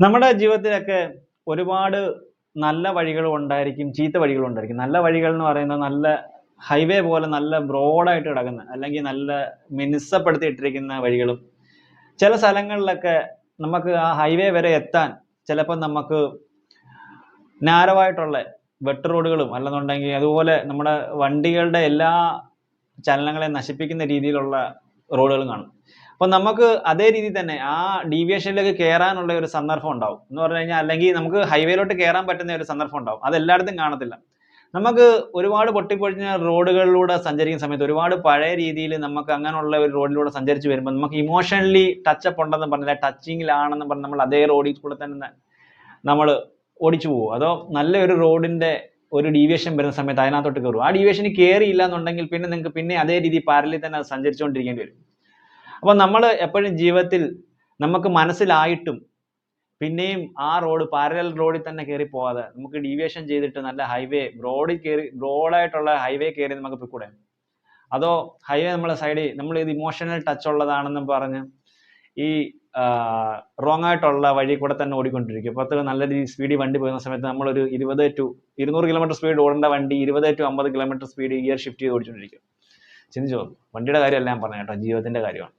നമ്മുടെ ജീവിതത്തിലൊക്കെ ഒരുപാട് നല്ല വഴികളും ഉണ്ടായിരിക്കും ചീത്ത വഴികളും ഉണ്ടായിരിക്കും. നല്ല വഴികൾ എന്ന് പറയുന്നത് നല്ല ഹൈവേ പോലെ നല്ല ബ്രോഡായിട്ട് കിടക്കുന്ന അല്ലെങ്കിൽ നല്ല മിനുസപ്പെടുത്തി ഇട്ടിരിക്കുന്ന വഴികളും ചില സ്ഥലങ്ങളിലൊക്കെ നമുക്ക് ആ ഹൈവേ വരെ എത്താൻ ചിലപ്പോൾ നമുക്ക് നാരവായിട്ടുള്ള വെട്ട് റോഡുകളും അല്ലെന്നുണ്ടെങ്കിൽ അതുപോലെ നമ്മുടെ വണ്ടികളുടെ എല്ലാ ചലനങ്ങളെ നശിപ്പിക്കുന്ന രീതിയിലുള്ള റോഡുകളും കാണും. അപ്പോൾ നമുക്ക് അതേ രീതി തന്നെ ആ ഡീവിയേഷനിലേക്ക് കയറാനുള്ള ഒരു സന്ദർഭം ഉണ്ടാവും. എന്ന് പറഞ്ഞു കഴിഞ്ഞാൽ അല്ലെങ്കിൽ നമുക്ക് ഹൈവേയിലോട്ട് കയറാൻ പറ്റുന്ന ഒരു സന്ദർഭം ഉണ്ടാവും. അത് എല്ലായിടത്തും കാണത്തില്ല. നമുക്ക് ഒരുപാട് പൊട്ടിപ്പൊഴിഞ്ഞ റോഡുകളിലൂടെ സഞ്ചരിക്കുന്ന സമയത്ത് ഒരുപാട് പഴയ രീതിയിൽ നമുക്ക് അങ്ങനെയുള്ള ഒരു റോഡിലൂടെ സഞ്ചരിച്ച് വരുമ്പോൾ നമുക്ക് ഇമോഷണലി ടച്ചപ്പ് ഉണ്ടെന്ന് പറഞ്ഞില്ല ടച്ചിങ്ങിലാണെന്ന് പറഞ്ഞ് നമ്മൾ അതേ റോഡിൽ കൂടെ തന്നെ നമ്മൾ ഓടിച്ചു പോകും. അതോ നല്ലൊരു റോഡിന്റെ ഒരു ഡീവിയേഷൻ വരുന്ന സമയത്ത് അതിനകത്തോട്ട് കയറും ആ ഡീവിയേഷന് കയറിയില്ല എന്നുണ്ടെങ്കിൽ പിന്നെ നിങ്ങൾക്ക് പിന്നെ അതേ രീതി പാരലിൽ തന്നെ സഞ്ചരിച്ചുകൊണ്ടിരിക്കേണ്ടി വരും. അപ്പോൾ നമ്മൾ എപ്പോഴും ജീവിതത്തിൽ നമുക്ക് മനസ്സിലായിട്ടും പിന്നെയും ആ റോഡ് പാരലൽ റോഡിൽ തന്നെ കയറി പോവാതെ നമുക്ക് ഡീവിയേഷൻ ചെയ്തിട്ട് നല്ല ഹൈവേ റോഡിൽ കയറി റോഡായിട്ടുള്ള ഹൈവേ കയറി നമുക്ക് പോയിക്കൂടെ അതോ ഹൈവേ നമ്മളെ സൈഡിൽ നമ്മൾ ഇത് ഇമോഷണൽ ടച്ച് ഉള്ളതാണെന്നും പറഞ്ഞ് ഈ റോങ് ആയിട്ടുള്ള വഴി കൂടെ തന്നെ ഓടിക്കൊണ്ടിരിക്കും. അത്ര നല്ല രീതിയിൽ സ്പീഡിൽ വണ്ടി പോകുന്ന സമയത്ത് നമ്മളൊരു ഇരുപത് ടു ഇരുന്നൂറ് കിലോമീറ്റർ സ്പീഡ് ഓടേണ്ട വണ്ടി ഇരുപത് ടു അമ്പത് കിലോമീറ്റർ സ്പീഡ് ഗിയർ ഷിഫ്റ്റ് ചെയ്ത് ഓടിച്ചുകൊണ്ടിരിക്കും ചിന്തിച്ചു. വണ്ടിയുടെ കാര്യമല്ല ഞാൻ പറഞ്ഞത് കേട്ടോ ജീവിതത്തിന്റെ കാര്യമാണ്.